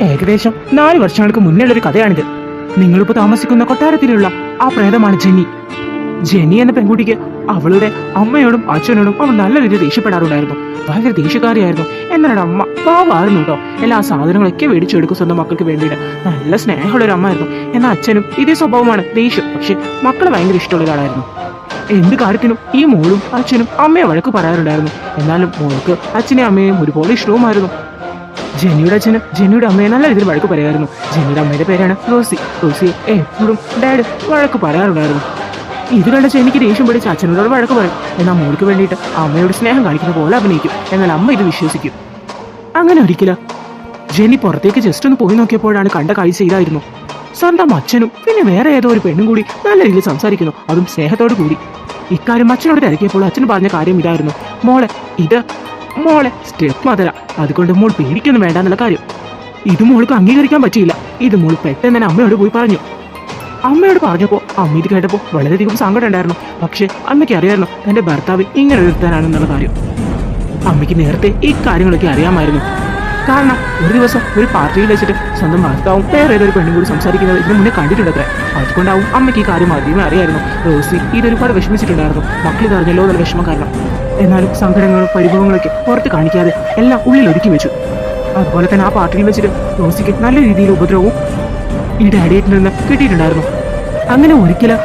ഏകദേശം നാല് വർഷങ്ങൾക്ക് മുന്നേയുള്ള ഒരു കഥയാണിത്. നിങ്ങളിപ്പോ താമസിക്കുന്ന കൊട്ടാരത്തിലുള്ള ആ പ്രേതമാണ് ജെന്നി. ജെന്നി എന്ന പെൺകുട്ടിക്ക് അവളുടെ അമ്മയോടും അച്ഛനോടും അവൾ നല്ല രീതിയിൽ ദേഷ്യപ്പെടാറുണ്ടായിരുന്നു. ഭയങ്കര ദേഷ്യക്കാരിയായിരുന്നു. എന്നാണ് അമ്മ പാവായിരുന്നു കേട്ടോ എല്ലാ സാധനങ്ങളൊക്കെ മേടിച്ചെടുക്കും സ്വന്തം മക്കൾക്ക് വേണ്ടിയിട്ട്. നല്ല സ്നേഹമുള്ള ഒരു അമ്മയായിരുന്നു. എന്നാൽ അച്ഛനും ഇതേ സ്വഭാവമാണ്. ദേഷ്യം. പക്ഷെ മക്കളെ ഭയങ്കര ഇഷ്ടമുള്ള ഒരാളായിരുന്നു. എന്ത് കാര്യത്തിനും ഈ മോളും അച്ഛനും അമ്മയെ വഴക്ക് പറയാറുണ്ടായിരുന്നു. എന്നാലും മോൾക്ക് അച്ഛനെയും അമ്മയെയും ഒരുപോലെ ഇഷ്ടവുമായിരുന്നു. ജെന്നിയുടെ അച്ഛന് ജെന്നിയുടെ അമ്മയെ നല്ല രീതിയിൽ വഴക്ക് പറയായിരുന്നു ജെന്നിയുടെ അമ്മയുടെ പേരാണ് റോസി. റോസിയെ എപ്പോഴും ഡാഡ് വഴക്ക് പറയാറുണ്ടായിരുന്നു. ഇത് കണ്ട എനിക്ക് ദേഷ്യം പിടിച്ച് അച്ഛനോട് വഴക്ക് പറയും. എന്നാൽ മോൾക്ക് വേണ്ടിയിട്ട് അമ്മയോട് സ്നേഹം കാണിക്കുന്ന പോലെ അഭിനയിക്കും. എന്നാൽ അമ്മ ഇത് വിശ്വസിക്കും. അങ്ങനെ ഒരിക്കല ജെന്നി പുറത്തേക്ക് ജസ്റ്റ് ഒന്ന് പോയി നോക്കിയപ്പോഴാണ് കണ്ട കാഴ്ച ഇതായിരുന്നു. സ്വന്തം അച്ഛനും പിന്നെ വേറെ ഏതോ ഒരു പെണ്ണും കൂടി നല്ല രീതിയിൽ സംസാരിക്കുന്നു. അതും സ്നേഹത്തോടു കൂടി. ഇക്കാര്യം അച്ഛനോട് തിരക്കിയപ്പോൾ അച്ഛൻ പറഞ്ഞ കാര്യം ഇതായിരുന്നു. മോളെ ഇത് മോളെ സ്റ്റെപ്പ് മദര അതുകൊണ്ട് മോൾ പേടിക്കൊന്നും വേണ്ട എന്നുള്ള കാര്യം. ഇത് മോൾക്ക് അംഗീകരിക്കാൻ പറ്റിയില്ല. ഇത് മോൾ പെട്ടെന്ന് തന്നെ അമ്മയോട് പോയി പറഞ്ഞു. അമ്മയോട് പറഞ്ഞപ്പോൾ അമ്മ ഇത് കേട്ടപ്പോൾ വളരെയധികം സങ്കടം ഉണ്ടായിരുന്നു. പക്ഷെ അമ്മയ്ക്ക് അറിയായിരുന്നു തന്റെ ഭർത്താവ് ഇങ്ങനെ ഒരുത്താനാണെന്നുള്ള കാര്യം. അമ്മയ്ക്ക് നേരത്തെ ഈ കാര്യങ്ങളൊക്കെ അറിയാമായിരുന്നു. കാരണം ഒരു ദിവസം ഒരു പാർട്ടിയിൽ വെച്ചിട്ട് സ്വന്തം ഭർത്താവും വേറെ ഏതൊരു പെണ്ണും കൂടി സംസാരിക്കുന്നത് ഇതിനു മുന്നേ കണ്ടിട്ടുണ്ടത്രേ. അതുകൊണ്ടാവും അമ്മയ്ക്ക് ഈ കാര്യം ആദ്യമേ അറിയായിരുന്നു. റോസി ഇതൊരുപാട് വിഷമിച്ചിട്ടുണ്ടായിരുന്നു. മക്കൾ പറഞ്ഞല്ലോ എന്നുള്ള വിഷമം കാരണം. എന്നാലും സങ്കടങ്ങളും പരിഭവങ്ങളൊക്കെ പുറത്ത് കാണിക്കാതെ എല്ലാം ഉള്ളിൽ ഒതുക്കി വെച്ചു. അതുപോലെ തന്നെ ആ പാർട്ടിയിൽ വെച്ചിട്ട് റോസിക്ക് നല്ല രീതിയിൽ ഉപദ്രവവും ഈ ഡാഡിയേറ്റിൽ നിന്ന് കിട്ടിയിട്ടുണ്ടായിരുന്നു. അങ്ങനെ ഒരിക്കലും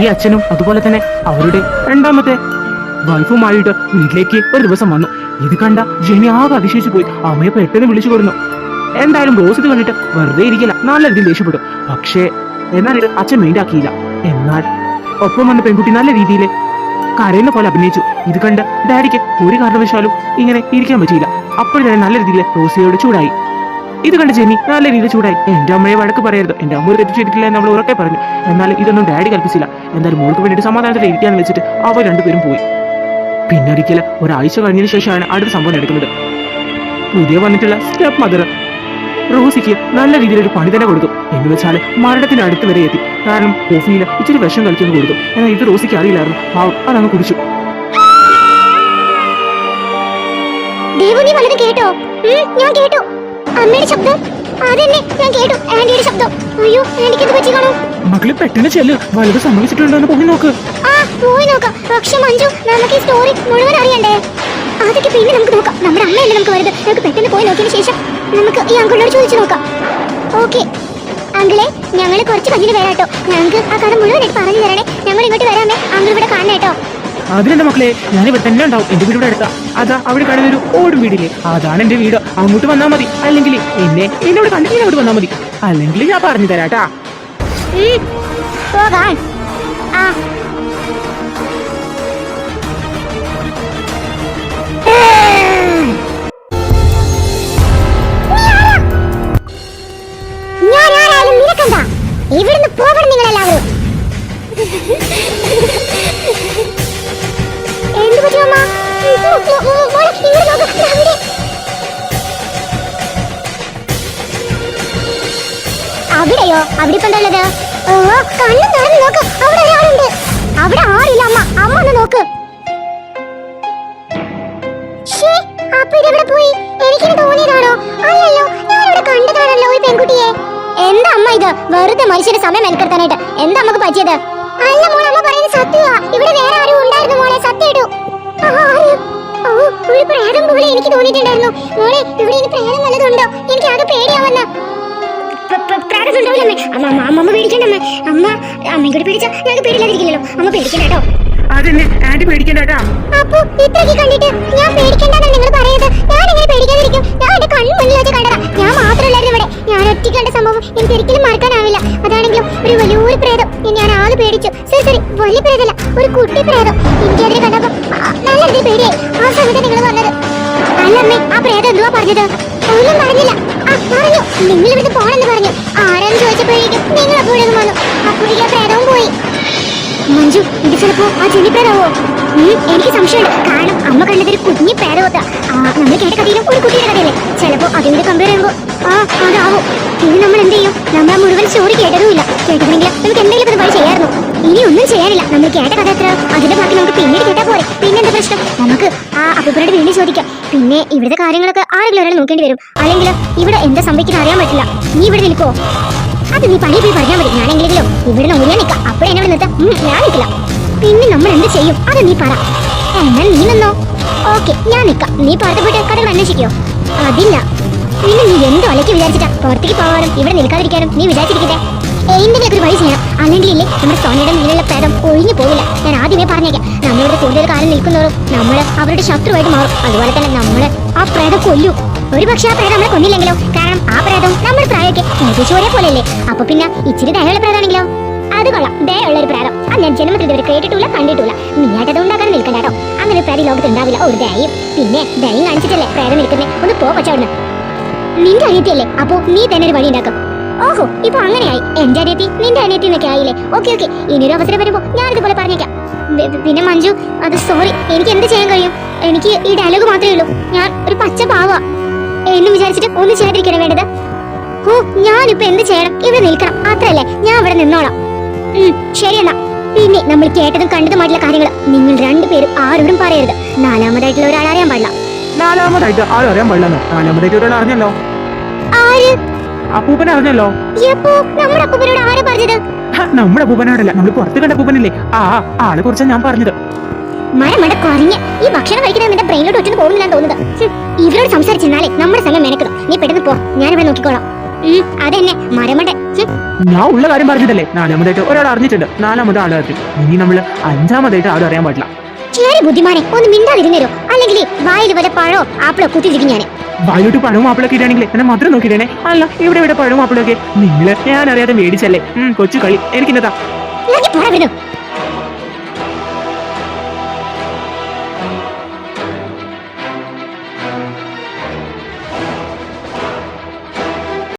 ഈ അച്ഛനും അതുപോലെ തന്നെ അവരുടെ രണ്ടാമത്തെ വൈഫുമായിട്ട് വീട്ടിലേക്ക് ഒരു ദിവസം വന്നു. ഇത് കണ്ട ജെനി ആകെ അതിശയിച്ചു പോയി. അമ്മയെ പെട്ടെന്ന് വിളിച്ചു കൊടുന്നു എന്തായാലും റോസ് ഇത് കണ്ടിട്ട് വെറുതെ ഇരിക്കില്ല. നല്ല രീതിയിൽ ദേഷ്യപ്പെട്ടു. പക്ഷേ എന്നാൽ അച്ഛൻ മൈൻഡാക്കിയില്ല എന്നാൽ ഒപ്പം വന്ന പെൺകുട്ടി നല്ല രീതിയിൽ കരയുന്ന പോലെ അഭിനയിച്ചു. ഇത് കണ്ട് ഡാഡിക്ക് ഒരു കാരണവശാലും ഇങ്ങനെ ഇരിക്കാൻ പറ്റിയില്ല. തന്നെ നല്ല രീതിയിൽ റോസിയോട് ചൂടായി. ഇത് കണ്ട് ജെനി നല്ല രീതിയിൽ ചൂടായി. എന്റെ അമ്മയെ വഴക്ക് പറയരുത്. എന്റെ അമ്മ തെറ്റ് ചെയ്തിട്ടില്ല എന്ന് നമ്മൾ ഉറക്കെ പറഞ്ഞു. എന്നാൽ ഇതൊന്നും ഡാഡി കൽപ്പിച്ചില്ല. എന്നാലും മോൾക്ക് വേണ്ടിയിട്ട് സമാധാനത്തിൽ ഇരിക്കാന്ന് വെച്ചിട്ട് അവർ രണ്ടുപേരും പോയി. പിന്നെ ഒരിക്കൽ ഒരാഴ്ച കഴിഞ്ഞതിന് ശേഷമാണ് അടുത്ത സംഭവം നടക്കുന്നത്. പുതിയ വന്നിട്ടുള്ള സ്റ്റെപ്പ് മദർ റോസിക്ക് നല്ല രീതിയിൽ ഒരു പണി തന്നെ കൊടുത്തു. എന്ന് വെച്ചാൽ മരണത്തിന്റെ അടുത്ത് വരെ എത്തി. കാരണം കോഫിയിൽ ഇച്ചിരി വിഷം കളിക്കുന്നു കൊടുത്തു. എന്നാൽ ഇത് റോസിക്ക് അറിയില്ലായിരുന്നു. പാവം അതങ്ങ് കുടിച്ചു. കേട്ടോ? ഞാൻ കേട്ടു. അമ്മയുടെ ശബ്ദം. അതെന്നെ ഞാൻ കേട്ടു. ആന്റിയുടെ ശബ്ദം. അയ്യോ ആന്റിക്ക് എന്ത് പറ്റി കാണും? മകൾ പെട്ടെന്ന് ചെല്ല്. വലുത് സമ്മതിച്ചിട്ടുണ്ടോ പോയി നോക്ക്. ആ പോയി നോക്കാം. പക്ഷെ മഞ്ജു നമുക്ക് ഈ സ്റ്റോറി മുഴുവൻ അറിയണ്ടേ? അതൊക്കെ പിന്നെ നമുക്ക് നോക്കാം. നമ്മുടെ അമ്മയല്ലേ നമുക്ക് വരുന്നത്? നമുക്ക് പെട്ടെന്ന് പോയി നോക്കിയതിന് ശേഷം നമുക്ക് ഈ അങ്കിളിനോട് ചോദിച്ചു നോക്കാം. ഓക്കെ അങ്കിളെ ഞങ്ങൾ കുറച്ച് കഴിഞ്ഞിട്ട് വരാട്ടോ ഞങ്ങൾക്ക് ആ കഥ മുഴുവനായിട്ട് പറഞ്ഞു തരണേ. ഞങ്ങൾ ഇങ്ങോട്ട് വരാമേ. അങ്കിൾ ഇവിടെ കാണണേ കേട്ടോ. അതിനെന്റെ മക്കളെ ഞാൻ ഇവിടെ തന്നെ ഉണ്ടാവും. എന്റെ വീട് ഇവിടെ അടുത്താ. അതാ അവിടെ കാണുന്ന ഒരു ഓടും വീടില്ലേ? അതാണ് എന്റെ വീട്. അങ്ങോട്ട് വന്നാ മതി. അല്ലെങ്കിൽ എന്നെ എന്നോട് കണ്ടിട്ട് അങ്ങോട്ട് വന്നാ മതി. അല്ലെങ്കിൽ ഞാൻ പറഞ്ഞു തരാട്ടാ. പോകാൻ ആ അവിടെയോ? അവിടെ ഇപ്പൊ എന്താ ഓ കണ്ണു തുറന്ന് നോക്ക്. അവിടെ ഒരാളുണ്ട്. അവിടെ ആരില്ല അമ്മ. അമ്മ ഒന്ന് നോക്ക്. പോയി? എനിക്കിത് തോന്നിയതാണോ? അല്ലല്ലോ ഞാനിവിടെ കണ്ടതാണല്ലോ ഈ പെൺകുട്ടിയെ. എന്താ അമ്മ ഇത്? വെറുതെ മനുഷ്യന്റെ സമയം മെനക്കെടുത്താനായിട്ട്. എന്താ അമ്മയ്ക്ക് പറ്റിയത്? അല്ല മോളെ അമ്മ പറയുന്നത് സത്യമാ ഇവിടെ വേറെ ആരും ഉണ്ടായിരുന്നു മോളെ. ഓ ഒരു പ്രേതം പോലെ എനിക്ക് തോന്നിയിട്ടുണ്ടായിരുന്നു. മോളെ ഇവിടെ ഇനി പ്രേതം പ്രാർത്ഥനയുണ്ടാവില്ലമ്മേ അമ്മ അമ്മ അമ്മ പേടിക്കണ്ടമ്മേ അമ്മ. അമ്മയും കൂടി പേടിച്ചാ ഞങ്ങൾക്ക് പേടില്ലാതിരിക്കില്ലല്ലോ. അമ്മ പേടിക്കണ്ട കേട്ടോ. അതെന്നെ ആന്റി അപ്പൊ ഇത്രയ്ക്ക് കണ്ടിട്ട് ഞാൻ പേടിക്കണ്ടെന്ന് നിങ്ങൾ പറയുന്നത്. ഞാൻ എങ്ങനെ പേടിക്കാതിരിക്കും. ഞാൻ എന്റെ കണ്ണു മുന്നിൽ വെച്ച് കണ്ടതാ. ഞാൻ മാത്രമല്ലായിരുന്നു ഇവിടെ. ഞാൻ ഒറ്റയ്ക്ക് കണ്ട സംഭവം എനിക്ക് ഒരിക്കലും മറക്കാനാവില്ല. അതാണെങ്കിലും ഒരു വലിയൊരു പ്രേതം. ഞാൻ ആൾ പേടിച്ചു. ശരി ശരി വലിയ പ്രേതമല്ല ഒരു കുട്ടി പ്രേതം. എനിക്ക് അതിനെ കണ്ടപ്പോ നല്ല രീതിയിൽ പേടിയായി. ആ സമയത്ത് നിങ്ങൾ വന്നത്. അല്ലമ്മേ ആ പ്രേതം എന്തുവാ പറഞ്ഞത്? ഒന്നും പറഞ്ഞില്ല. ആ പറഞ്ഞു നിങ്ങൾ ഇവിടുന്ന് പോണെന്ന് പറഞ്ഞു. ആരാന്ന് ചോദിച്ചപ്പോഴേക്കും നിങ്ങൾ അപ്പോഴേക്കും വന്നു. അപ്പോഴേക്കും ആ പ്രേതവും പോയി. മഞ്ജു ഇത് ചിലപ്പോ ആ ജെനി പ്രേതാവോ എനിക്ക് സംശയമുണ്ട്. കാരണം അമ്മ കണ്ടത് ഒരു കുഞ്ഞി പ്രേതവത്ത നമ്മൾ കേട്ട കഥയിലും ഒരു കുട്ടിയുടെ കഥയല്ലേ? ചിലപ്പോ അതിനോട് കമ്പയർ ചെയ്യുമ്പോ ആ അതാവോ. ഇനി നമ്മൾ എന്ത് ചെയ്യും? നമ്മൾ ആ മുഴുവൻ സ്റ്റോറി കേട്ടതുമില്ല. കേട്ടതെങ്കിൽ നമുക്ക് എന്തെങ്കിലും വഴി ചെയ്യായിരുന്നു ഇനി ഒന്നും ചെയ്യാനില്ല. നമ്മൾ കേട്ട കഥ എത്ര അതിന്റെ ബാക്കി നമുക്ക് പിന്നീട് കേട്ടാ പോരെ. പിന്നെന്താ പ്രശ്നം? നമുക്ക് ആ അപ്പൂപ്പനോട് വീണ്ടും ചോദിക്കാം. പിന്നെ ഇവിടുത്തെ കാര്യങ്ങളൊക്കെ ആരെങ്കിലും ഒരാൾ നോക്കേണ്ടി വരും. അല്ലെങ്കിൽ ഇവിടെ എന്താ സംഭവിക്കുന്ന അറിയാൻ പറ്റില്ല. നീ ഇവിടെ നിൽക്കോ. അത് നീ പണി പോയി പറഞ്ഞാൽ മതി. ഞാനെങ്കിലും ഇവിടെ ഒഴിയാൻ നിൽക്കാം. അപ്പോൾ എന്നെ നിർത്താം ഞാൻ നിൽക്കില്ല. പിന്നെ നമ്മൾ എന്ത് ചെയ്യും? അത് നീ പറ. എന്നാൽ നീ നിന്നോ? ഓക്കെ ഞാൻ നിൽക്കാം. നീ പുറത്ത് പോയിട്ട് കടകൾ അന്വേഷിക്കോ. അതില്ല. പിന്നെ നീ എന്തോ അലക്കി വിചാരിച്ചിട്ടാ പുറത്തേക്ക് പോകാനും ഇവിടെ നിൽക്കാതിരിക്കാനും നീ വിചാരിച്ചിരിക്കട്ടെ എന്തെങ്കിലും ഒരു വഴി ചെയ്യണം. അല്ലെങ്കിൽ നമ്മുടെ സോനയുടെ മേലുള്ള പേടം ഒഴിഞ്ഞു പോകില്ല ഞാൻ ആദ്യമേ പറഞ്ഞേക്കാം. നമ്മളിവിടെ കൂടുതൽ കാലം നിൽക്കുന്നവരും നമ്മൾ അവരുടെ ശത്രുവായിട്ട് മാറും. അതുപോലെ തന്നെ നമ്മൾ ആ പ്രേതം കൊല്ലും. ഒരു പക്ഷെ ആ പ്രേതം നമ്മളെ കൊന്നില്ലെങ്കിലോ? കാരണം ആ പ്രേതം നമ്മുടെ പ്രായമൊക്കെ ഏകദേശം ഒരേപോലെയല്ലേ? അപ്പൊ പിന്നെ ഇച്ചിരി ദയുള്ള പ്രേതാണെങ്കിലോ? അത് കൊള്ളാം. ദയുള്ള ഒരു പ്രേതം. അത് ഞാൻ ജന്മത്തിൽ ഇതുവരെ കേട്ടിട്ടില്ല കണ്ടിട്ടില്ല നീയായിട്ടത് ഉണ്ടാക്കാൻ നിൽക്കണ്ട കേട്ടോ. അങ്ങനെ ഒരു പ്രേതി ലോകത്ത് ഉണ്ടാവില്ല. ഒരു ദയും പിന്നെ ദയം കാണിച്ചിട്ടല്ലേ പ്രേതം നിൽക്കുന്നേ? ഒന്ന് പോ കൊച്ചവിടുന്ന്. നിന്റെ അനിയത്തിയല്ലേ? അപ്പോ നീ തന്നെ ഒരു വഴി ഉണ്ടാക്കും. ഓഹോ ഇപ്പൊ അങ്ങനെയായി. എന്റെ അനിയത്തി നിന്റെ അനിയത്തി എന്നൊക്കെ ആയില്ലേ? Okay okay. ഇനിയൊരു അവസരം വരുമ്പോ ഞാൻ ഇതുപോലെ പറഞ്ഞേക്കാം പിന്നെ മഞ്ജു അത് സോറി എനിക്ക് എന്ത് ചെയ്യാൻ കഴിയും? എനിക്ക് ഈ ഡയലോഗ് മാത്രമേ ഉള്ളൂ. ഞാൻ ഒരു പച്ച പാവാ എന്ന് വിചാരിച്ചിട്ട് ഒന്നും ചെയ്യാതിരിക്കണം വേണ്ടത്? ഓ ഞാനിപ്പോ എന്ത് ചെയ്യണം? ഇവിടെ നിൽക്കണം. അത്രല്ലേ ഞാൻ ഇവിടെ നിന്നോളാം. ശരി എന്നാ. പിന്നെ നമ്മൾ കേട്ടതും കണ്ടതുമായിട്ടുള്ള കാര്യങ്ങൾ നിങ്ങൾ രണ്ടുപേരും ആരോടും പറയരുത്. നാലാമതായിട്ടുള്ള ഒരാൾ അറിയാൻ പാടില്ല. നാലാമതായിട്ട് ആരും അറിയാൻ പാടില്ലെന്നോ? നാലാമതായിട്ട് ഒരാൾ അറിഞ്ഞല്ലോ. ആര്? അപ്പൂപ്പൻ അറിഞ്ഞല്ലോ നമ്മുടെ അപ്പൂപ്പനോടല്ല നമ്മൾ പുറത്ത് കണ്ട അപ്പൂപ്പനല്ലേ? ആ ആളെ കുറിച്ചാ ഞാൻ പറഞ്ഞത്. മഴ കുറഞ്ഞ് ഈ ഭക്ഷണം കഴിക്കുന്നത് നിന്റെ ബ്രെയിനിലോട്ട് ഒറ്റ പോകുന്നില്ല തോന്നുന്നത്. ഇവരോട് സംസാരിച്ചിരുന്നാലേ നമ്മുടെ സമയം മെനക്കണം നീ പെട്ടെന്ന് പോ ഞാനിവിടെ നോക്കിക്കോളാം. അതെന്നെ മരമണ്ട ഞാൻ ഉള്ള കാര്യം പറഞ്ഞതല്ലേ നാലാമതായിട്ട് ഒരാൾ അറിഞ്ഞിട്ടുണ്ട്. നാലാമത് ആൾ അറിഞ്ഞു. ഇനി നമ്മൾ അഞ്ചാമതായിട്ട് ആരും അറിയാൻ പാടില്ല. ചെറിയ ബുദ്ധിമാനെ ഒന്ന് മിണ്ടാതിരുന്നേരോ? അല്ലെങ്കിൽ വായിൽ വല്ല പഴോ ആപ്പിളോ കുത്തിയിരിക്കും ഞാൻ വായോട്ട് പഴവും ആപ്പിളൊക്കെ ഇടുകയാണെങ്കിൽ എന്നെ മാത്രം നോക്കിയിട്ടേ അല്ല ഇവിടെ ഇവിടെ പഴവും ആപ്പിളൊക്കെ നിങ്ങൾ ഞാൻ അറിയാതെ മേടിച്ചല്ലേ കൊച്ചു കളി. എനിക്കിന്നതാ.